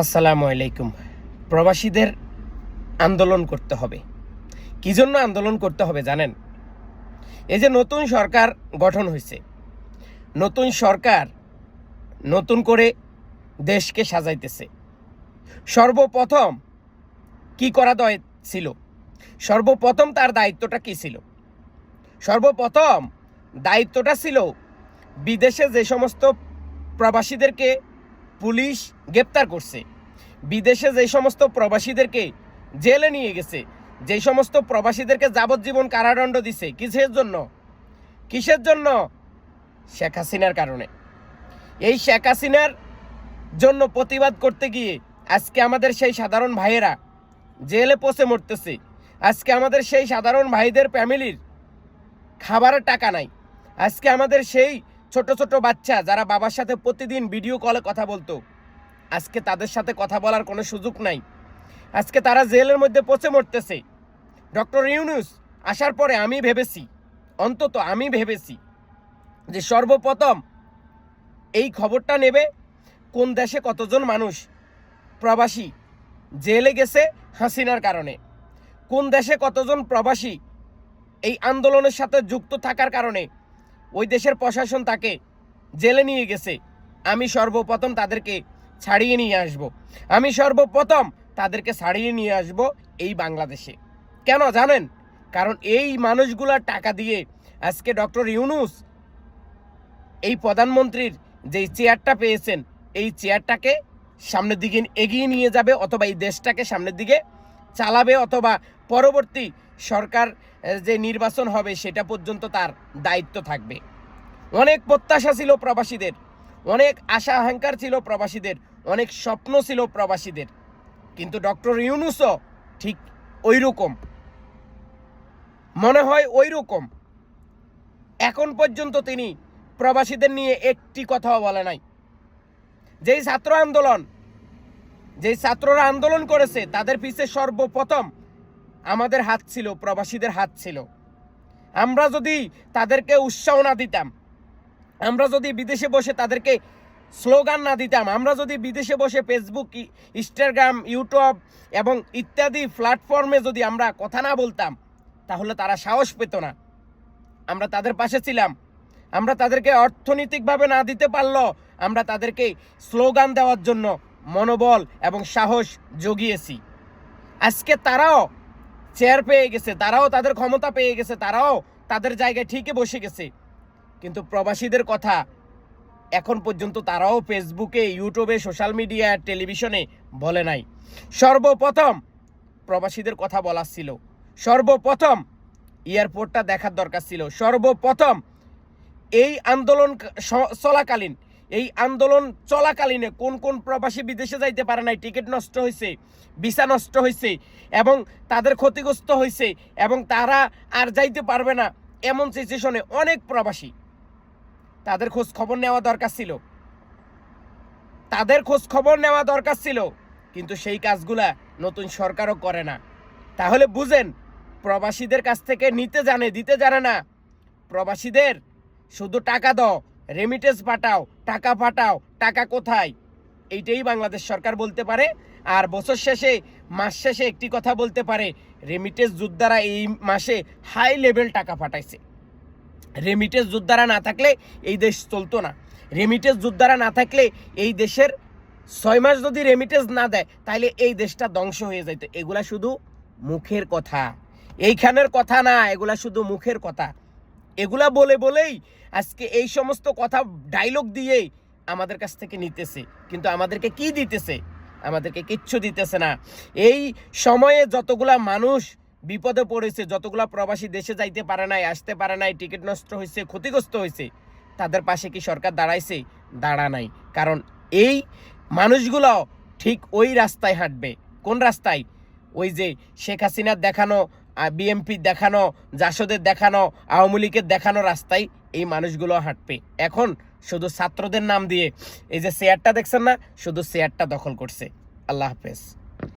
আসসালামু আলাইকুম। প্রবাসীদের আন্দোলন করতে হবে। কি জন্য আন্দোলন করতে হবে জানেন? এই যে নতুন সরকার গঠন হয়েছে। নতুন সরকার নতুন করে দেশকে সাজাইতেছে। সর্বপ্রথম কি করা দয় ছিল? সর্বপ্রথম তার দায়িত্বটা কি ছিল? সর্বপ্রথম দায়িত্বটা ছিল বিদেশে যে সমস্ত প্রবাসীদেরকে পুলিশ গ্রেপ্তার করছে। বিদেশে যে সমস্ত প্রবাসীদেরকে জেলে নিয়ে গেছে, যে সমস্ত প্রবাসীদেরকে যাবজ্জীবন কারাদণ্ড দিছে, কিসের জন্য? কিসের জন্য? শেখ হাসিনার কারণে। এই শেখ হাসিনার জন্য প্রতিবাদ করতে গিয়ে আজকে আমাদের সেই সাধারণ ভাইয়েরা জেলে পচে মরতেছে। আজকে আমাদের সেই সাধারণ ভাইদের ফ্যামিলির খাবারের টাকা নাই। আজকে আমাদের সেই ছোট ছোট বাচ্চা যারা বাবার সাথে প্রতিদিন ভিডিও কলে কথা বলতো। আজকে তাদের সাথে কথা বলার কোনো সুযোগ নাই। আজকে তারা জেলের মধ্যে পচে মরতেছে। ডক্টর ইউনুস, আসার পরে আমি ভেবেছি, অন্তত আমি ভেবেছি, যে সর্বপ্রথম এই খবরটা নেবে কোন দেশে কতজন মানুষ প্রবাসী জেলে গেছে হাসিনার কারণে। কোন দেশে কতজন প্রবাসী এই আন্দোলনের সাথে যুক্ত থাকার কারণে ওই দেশের প্রশাসন তাকে জেলে নিয়ে গেছে। আমি সর্বপ্রথম তাদেরকে ছাড়িয়ে নিয়ে আসব। আমি সর্বপ্রথম তাদেরকে ছাড়িয়ে নিয়ে আসব এই বাংলাদেশে। কেন জানেন? কারণ এই মানুষগুলার টাকা দিয়ে আজকে ডক্টর ইউনুস এই প্রধানমন্ত্রীর যেই চেয়ারটা পেয়েছেন, এই চেয়ারটাকে সামনের দিকে এগিয়ে নিয়ে যাবে অথবা এই দেশটাকে সামনের দিকে চালাবে অথবা পরবর্তী সরকার যে নির্বাচন হবে সেটা পর্যন্ত তার দায়িত্ব থাকবে। অনেক প্রত্যাশা ছিল প্রবাসীদের, অনেক আশা আকাঙ্ক্ষার ছিল প্রবাসীদের, অনেক স্বপ্ন ছিল প্রবাসীদের। কিন্তু ডক্টর ইউনুসও ঠিক ওই রকম মনে হয় ওই রকম এখন পর্যন্ত তিনি প্রবাসীদের নিয়ে একটি কথাও বলে নাই। যেই ছাত্র আন্দোলন, যেই ছাত্ররা আন্দোলন করেছে, তাদের পিছে সর্বপ্রথম আমাদের হাত ছিল, প্রবাসীদের হাত ছিল। আমরা যদি তাদেরকে উৎসাহ না দিতাম, আমরা যদি বিদেশে বসে তাদেরকে স্লোগান না দিতাম, আমরা যদি বিদেশে বসে ফেসবুক ইনস্টাগ্রাম ইউটিউব এবং ইত্যাদি প্ল্যাটফর্মে যদি আমরা কথা না বলতাম, তাহলে তারা সাহস পেত না। আমরা তাদের পাশে ছিলাম। আমরা তাদেরকে অর্থনৈতিকভাবে না দিতে পারল, আমরা তাদেরকে স্লোগান দেওয়ার জন্য মনোবল এবং সাহস জগিয়েছি। আজকে তারাও চেয়ার পেয়ে গেছে, তারাও তাদের ক্ষমতা পেয়ে গেছে, তারাও তাদের জায়গায় ঠিকই বসে গেছে। কিন্তু প্রবাসীদের কথা, এখন পর্যন্ত তারাও ফেসবুকে ইউটিউবে সোশ্যাল মিডিয়া টেলিভিশনে বলে নাই। সর্বপ্রথম প্রবাসীদের কথা বলা ছিল। সর্বপ্রথম এয়ারপোর্টটা দেখার দরকার ছিল। সর্বপ্রথম এই আন্দোলন চলাকালীন এই আন্দোলন চলাকালীনে কোন কোন প্রবাসী বিদেশে যাইতে পারে নাই, টিকিট নষ্ট হয়েছে ভিসা নষ্ট হয়েছে এবং তাদের ক্ষতিগ্রস্ত হয়েছে এবং তারা আর যাইতে পারবে না, এমন সিচুয়েশনে অনেক প্রবাসী তাদের খোঁজ খবর নেওয়া দরকার ছিল। তাদের খোঁজ খবর নেওয়া দরকার ছিল, কিন্তু সেই কাজগুলা নতুন সরকারও করে না। তাহলে বুঝেন, প্রবাসীদের কাছ থেকে নিতে জানে, দিতে জানে না। প্রবাসীদের শুধু টাকা দাও রেমিটেন্স পাঠাও, টাকা পাঠাও, টাকা কোথায়? এইটাই বাংলাদেশ সরকার বলতে পারে। আর বছর শেষে, মাস শেষে একটি কথা বলতে পারে রেমিটেন্স যোদ্ধারা এই মাসে হাই লেভেল টাকা পাঠাইছে। রেমিটেন্স যোদ্ধারা না থাকলে এই দেশ চলতো না। রেমিটেন্স যোদ্ধারা না থাকলে এই দেশের ছয় মাস যদি রেমিটেন্স না দেয় তাহলে এই দেশটা ধ্বংস হয়ে যাইতো। এগুলা শুধু মুখের কথা। এইখানের কথা না, এগুলা শুধু মুখের কথা। এগুলা বলে বলেই আজকে এই সমস্ত কথা ডায়লগ দিয়েই আমাদের কাছ থেকে নিতেছে। কিন্তু আমাদেরকে কি দিতেছে? আমাদেরকে কিচ্ছু দিতেছে না। এই সময়ে যতগুলা মানুষ বিপদে পড়েছে, যতগুলা প্রবাসী দেশে যাইতে পারে নাই, আসতে পারে নাই, টিকিট নষ্ট হয়েছে ক্ষতিগ্রস্ত হয়েছে তাদের পাশে কি সরকার দাঁড়াইছে? দাঁড়া নাই। কারণ এই মানুষগুলো ঠিক ওই রাস্তায় হাঁটবে। কোন রাস্তায়? ওই যে শেখ হাসিনার দেখানো বিএমপির দেখানো, জাসদের দেখানো, আওয়ামী লীগের দেখানো রাস্তায় এই মানুষগুলো হাঁটবে। এখন শুধু ছাত্রদের নাম দিয়ে, এই যে শেয়ারটা দেখছেন না, শুধু শেয়ারটা দখল করছে। আল্লাহ হাফেজ।